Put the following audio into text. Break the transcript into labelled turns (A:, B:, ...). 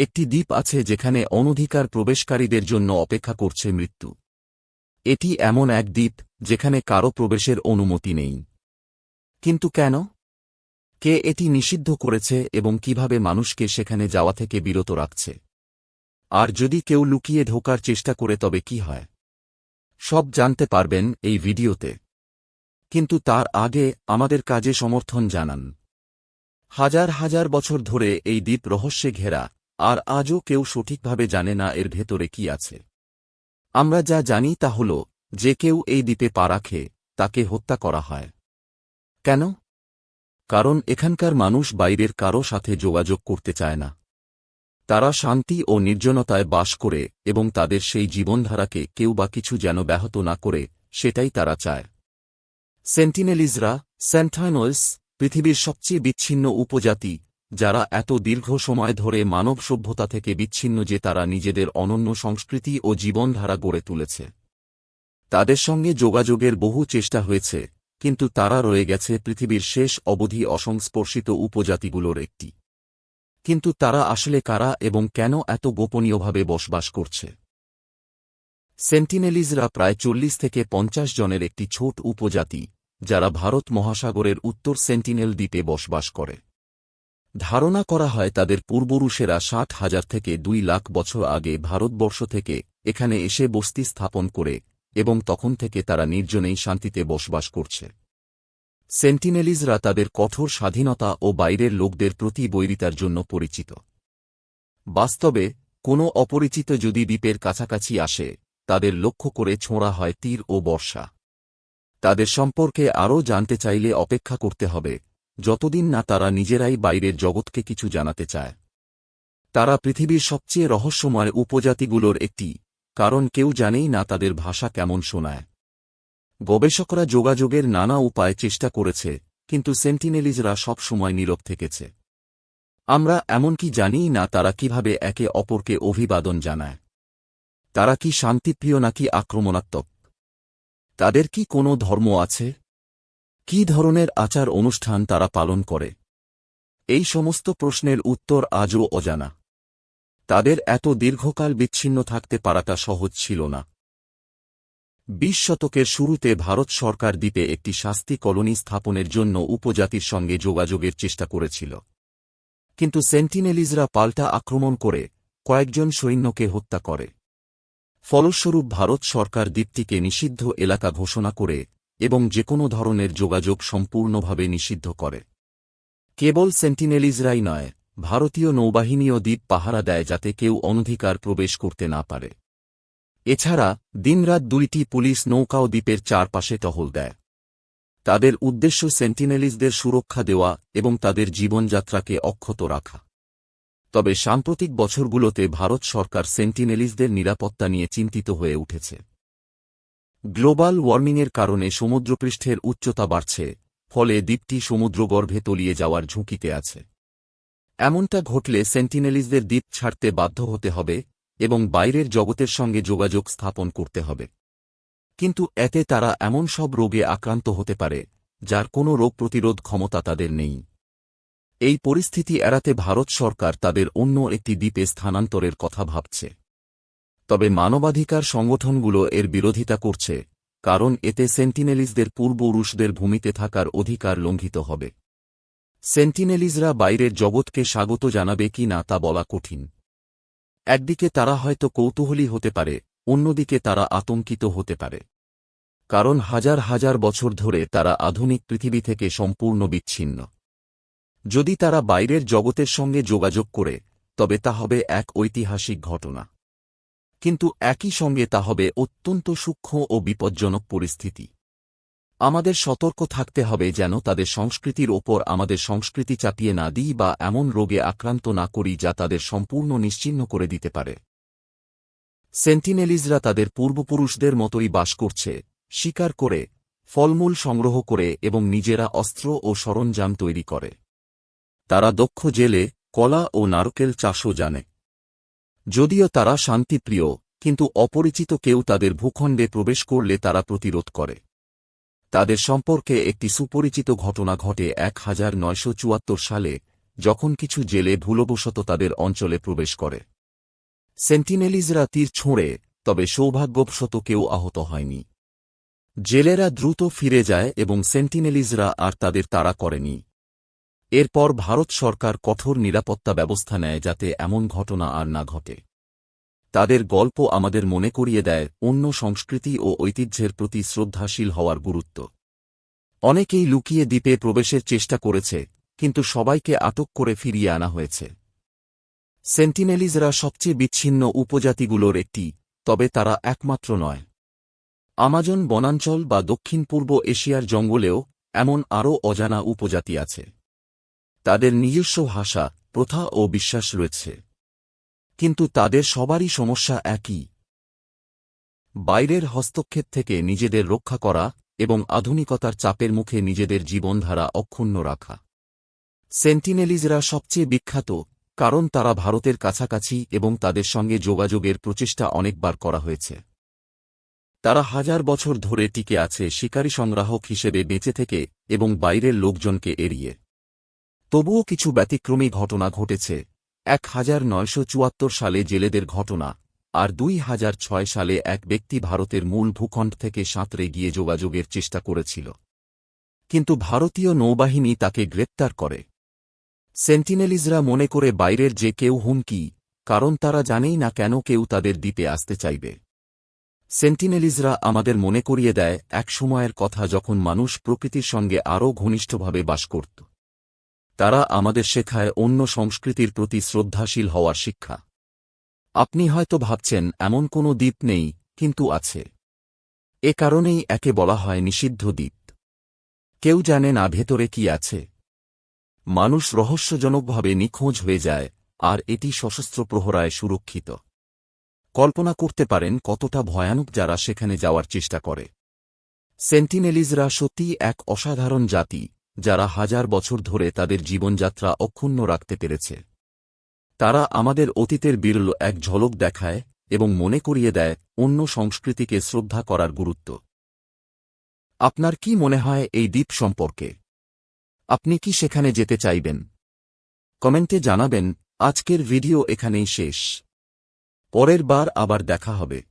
A: একটি দ্বীপ আছে যেখানে অনধিকার প্রবেশকারীদের জন্য অপেক্ষা করছে মৃত্যু। এটি এমন এক দ্বীপ, যেখানে কারও প্রবেশের অনুমতি নেই। কিন্তু কেন? কে এটি নিষিদ্ধ করেছে এবং কীভাবে মানুষকে সেখানে যাওয়া থেকে বিরত রাখছে? আর যদি কেউ লুকিয়ে ঢোকার চেষ্টা করে তবে কি হয়? সব জানতে পারবেন এই ভিডিওতে। কিন্তু তার আগে আমাদের কাজে সমর্থন জানান। হাজার হাজার বছর ধরে এই দ্বীপ রহস্যে ঘেরা আর আজও কেউ সঠিকভাবে জানে না এর ভেতরে কি আছে। আমরা যা জানি তা হল, যে কেউ এই দ্বীপে পা রাখে, তাকে হত্যা করা হয়। কেন? কারণ এখানকার মানুষ বাইরের কারও সাথে যোগাযোগ করতে চায় না। তারা শান্তি ও নির্জনতায় বাস করে এবং তাদের সেই জীবনধারাকে কেউ বা কিছু যেন ব্যাহত না করে, সেটাই তারা চায়। সেন্টিনেলিজরা, সেন্টাইনলস, পৃথিবীর সবচেয়ে বিচ্ছিন্ন উপজাতি যারা এত দীর্ঘ সময় ধরে মানব সভ্যতা থেকে বিচ্ছিন্ন যে তারা নিজেদের অনন্য সংস্কৃতি ও জীবনধারা গড়ে তুলেছে। তাদের সঙ্গে যোগাযোগের বহু চেষ্টা হয়েছে, কিন্তু তারা রয়ে গেছে পৃথিবীর শেষ অবধি অসংস্পর্শিত উপজাতিগুলোর একটি। কিন্তু তারা আসলে কারা এবং কেন এত গোপনীয়ভাবে বসবাস করছে? সেন্টিনেলিজরা প্রায় চল্লিশ থেকে পঞ্চাশ জনের একটি ছোট উপজাতি, যারা ভারত মহাসাগরের উত্তর সেন্টিনেল দ্বীপে বসবাস করে। ধারণা করা হয় তাদের পূর্বপুরুষেরা ষাট হাজার থেকে দুই লাখ বছর আগে ভারতবর্ষ থেকে এখানে এসে বস্তি স্থাপন করে এবং তখন থেকে তারা নির্জনেই শান্তিতে বসবাস করছে। সেন্টিনেলিজরা তাদের কঠোর স্বাধীনতা ও বাইরের লোকদের প্রতি বৈরিতার জন্য পরিচিত। বাস্তবে, কোনো অপরিচিত যদি দ্বীপের কাছাকাছি আসে, তাদের লক্ষ্য করে ছোঁড়া হয় তীর ও বর্ষা। তাদের সম্পর্কে আরও জানতে চাইলে অপেক্ষা করতে হবে। যতদিন না তারা নিজেরাই বাইরের জগৎকে কিছু জানাতে চায়। তারা পৃথিবীর সবচেয়ে রহস্যময় উপজাতিগুলোর একটি, কারণ কেউ জানেই না তাদের ভাষা কেমন শোনায়। গবেষকরা যোগাযোগের নানা উপায় চেষ্টা করেছে, কিন্তু সেন্টিনেলিজরা সবসময় নীরব থেকেছে। আমরা এমনকি জানিই না তারা কীভাবে একে অপরকে অভিবাদন জানায়। তারা কি শান্তিপ্রিয় নাকি আক্রমণাত্মক? তাদের কি কোনো ধর্ম আছে? কি ধরনের আচার অনুষ্ঠান তারা পালন করে? এই সমস্ত প্রশ্নের উত্তর আজও অজানা। তাদের এত দীর্ঘকাল বিচ্ছিন্ন থাকতে পারাটা সহজ ছিল না। বিশ শতকের শুরুতে ভারত সরকার দ্বীপে একটি শাস্তি কলোনি স্থাপনের জন্য উপজাতির সঙ্গে যোগাযোগের চেষ্টা করেছিল। কিন্তু সেন্টিনেলিজরা পাল্টা আক্রমণ করে কয়েকজন সৈন্যকে হত্যা করে। ফলস্বরূপ ভারত সরকার দ্বীপটিকে নিষিদ্ধ এলাকা ঘোষণা করে এবং যে কোনো ধরনের যোগাযোগ সম্পূর্ণভাবে নিষিদ্ধ করে। কেবল সেন্টিনেলিজরাই নয়, ভারতীয় নৌবাহিনীও দ্বীপ পাহারা দেয় যাতে কেউ অনধিকার প্রবেশ করতে না পারে। এছাড়া, দিনরাত দুইটি পুলিশ নৌকাও দ্বীপের চারপাশে টহল দেয়। তাদের উদ্দেশ্য সেন্টিনেলিজদের সুরক্ষা দেওয়া এবং তাদের জীবনযাত্রাকে অক্ষত রাখা। তবে সাম্প্রতিক বছরগুলোতে ভারত সরকার সেন্টিনেলিজদের নিরাপত্তা নিয়ে চিন্তিত হয়ে উঠেছে। গ্লোবাল ওয়ার্মিংয়ের কারণে সমুদ্রপৃষ্ঠের উচ্চতা বাড়ছে, ফলে দ্বীপটি সমুদ্রগর্ভে তলিয়ে যাওয়ার ঝুঁকিতে আছে। এমনটা ঘটলে সেন্টিনেলিজদের দ্বীপ ছাড়তে বাধ্য হতে হবে এবং বাইরের জগতের সঙ্গে যোগাযোগ স্থাপন করতে হবে। কিন্তু এতে তারা এমন সব রোগে আক্রান্ত হতে পারে, যার কোনো রোগ প্রতিরোধ ক্ষমতা তাদের নেই। এই পরিস্থিতি এড়াতে ভারত সরকার তাদের অন্য একটি দ্বীপে স্থানান্তরের কথা ভাবছে। তবে মানবাধিকার সংগঠনগুলো এর বিরোধিতা করছে, কারণ এতে সেন্টিনেলিজদের পূর্বপুরুষদের ভূমিতে থাকার অধিকার লঙ্ঘিত হবে। সেন্টিনেলিজরা বাইরের জগৎকে স্বাগত জানাবে কি না তা বলা কঠিন। একদিকে তারা হয়তো কৌতূহলী হতে পারে, অন্যদিকে তারা আতঙ্কিত হতে পারে। কারণ হাজার হাজার বছর ধরে তারা আধুনিক পৃথিবী থেকে সম্পূর্ণ বিচ্ছিন্ন। যদি তারা বাইরের জগতের সঙ্গে যোগাযোগ করে, তবে তা হবে এক ঐতিহাসিক ঘটনা। কিন্তু একই সঙ্গে তা হবে অত্যন্ত সূক্ষ্ম ও বিপজ্জনক পরিস্থিতি। আমাদের সতর্ক থাকতে হবে যেন তাদের সংস্কৃতির ওপর আমাদের সংস্কৃতি চাপিয়ে না দিই বা এমন রোগে আক্রান্ত না করি যা তাদের সম্পূর্ণ নিশ্চিহ্ন করে দিতে পারে। সেন্টিনেলিজরা তাদের পূর্বপুরুষদের মতোই বাস করছে, শিকার করে, ফলমূল সংগ্রহ করে এবং নিজেরা অস্ত্র ও সরঞ্জাম তৈরি করে। তারা দক্ষ জেলে, কলা ও নারকেল চাষও জানে। যদিও তারা শান্তিপ্রিয়, কিন্তু অপরিচিত কেউ তাদের ভূখণ্ডে প্রবেশ করলে তারা প্রতিরোধ করে। তাদের সম্পর্কে একটি সুপরিচিত ঘটনা ঘটে এক হাজার নয়শো চুয়াত্তর সালে, যখন কিছু জেলে ভুলবশত তাদের অঞ্চলে প্রবেশ করে। সেন্টিনেলিজরা তীর ছোঁড়ে, তবে সৌভাগ্যবশত কেউ আহত হয়নি। জেলেরা দ্রুত ফিরে যায় এবং সেন্টিনেলিজরা আর তাদের তাড়া করেনি। এরপর ভারত সরকার কঠোর নিরাপত্তা ব্যবস্থা নেয় যাতে এমন ঘটনা আর না ঘটে। তাদের গল্প আমাদের মনে করিয়ে দেয় অন্য সংস্কৃতি ও ঐতিহ্যের প্রতি শ্রদ্ধাশীল হওয়ার গুরুত্ব। অনেকেই লুকিয়ে দ্বীপে প্রবেশের চেষ্টা করেছে, কিন্তু সবাইকে আটক করে ফিরিয়ে আনা হয়েছে। সেন্টিনেলিজরা সবচেয়ে বিচ্ছিন্ন উপজাতিগুলোর একটি, তবে তারা একমাত্র নয়। আমাজন, বনাঞ্চল বা দক্ষিণ পূর্ব এশিয়ার জঙ্গলেও এমন আরও অজানা উপজাতি আছে। তাদের নিজস্ব ভাষা, প্রথা ও বিশ্বাস রয়েছে। কিন্তু তাদের সবারই সমস্যা একই। বাইরের হস্তক্ষেপ থেকে নিজেদের রক্ষা করা এবং আধুনিকতার চাপের মুখে নিজেদের জীবনধারা অক্ষুণ্ণ রাখা। সেন্টিনেলিজরা সবচেয়ে বিখ্যাত, কারণ তারা ভারতের কাছাকাছি এবং তাদের সঙ্গে যোগাযোগের প্রচেষ্টা অনেকবার করা হয়েছে। তারা হাজার বছর ধরে টিকে আছে শিকারী সংগ্রাহক হিসেবে বেঁচে থেকে এবং বাইরের লোকজনকে এড়িয়ে। তবুও কিছু ব্যতিক্রমী ঘটনা ঘটেছে। এক হাজার নয়শো চুয়াত্তর সালে জেলেদের ঘটনা, আর দুই হাজার ছয় সালে এক ব্যক্তি ভারতের মূল ভূখণ্ড থেকে সাঁতরে গিয়ে যোগাযোগের চেষ্টা করেছিল। কিন্তু ভারতীয় নৌবাহিনী তাকে গ্রেপ্তার করে। সেন্টিনেলিজরা মনে করে বাইরের যে কেউ হুমকি, কারণ তারা জানেই না কেন কেউ তাদের দ্বীপে আসতে চাইবে। সেন্টিনেলিজরা আমাদের মনে করিয়ে দেয়, এক সময়ের কথা যখন মানুষ প্রকৃতির সঙ্গে আরও ঘনিষ্ঠভাবে বাস করত। তারা আমাদের শেখায় অন্য সংস্কৃতির প্রতি শ্রদ্ধাশীল হওয়ার শিক্ষা। আপনি হয়তো ভাবছেন, এমন কোনো দ্বীপ নেই, কিন্তু আছে। এ কারণেই একে বলা হয় নিষিদ্ধ দ্বীপ। কেউ জানে না ভেতরে কি আছে। মানুষ রহস্যজনকভাবে নিখোঁজ হয়ে যায়, আর এটি সশস্ত্র প্রহরায় সুরক্ষিত। কল্পনা করতে পারেন কতটা ভয়ানক যারা সেখানে যাওয়ার চেষ্টা করে। সেন্টিনেলিজরা সত্যি এক অসাধারণ জাতি যারা হাজার বছর ধরে তাদের জীবনযাত্রা অক্ষুণ্ণ রাখতে পেরেছে। তারা আমাদের অতীতের বিরল এক ঝলক দেখায় এবং মনে করিয়ে দেয় অন্য সংস্কৃতিকে শ্রদ্ধা করার গুরুত্ব। আপনার কি মনে হয় এই দ্বীপ সম্পর্কে? আপনি কি সেখানে যেতে চাইবেন? কমেন্টে জানাবেন, আজকের ভিডিও এখানেই শেষ। পরের বার আবার দেখা হবে।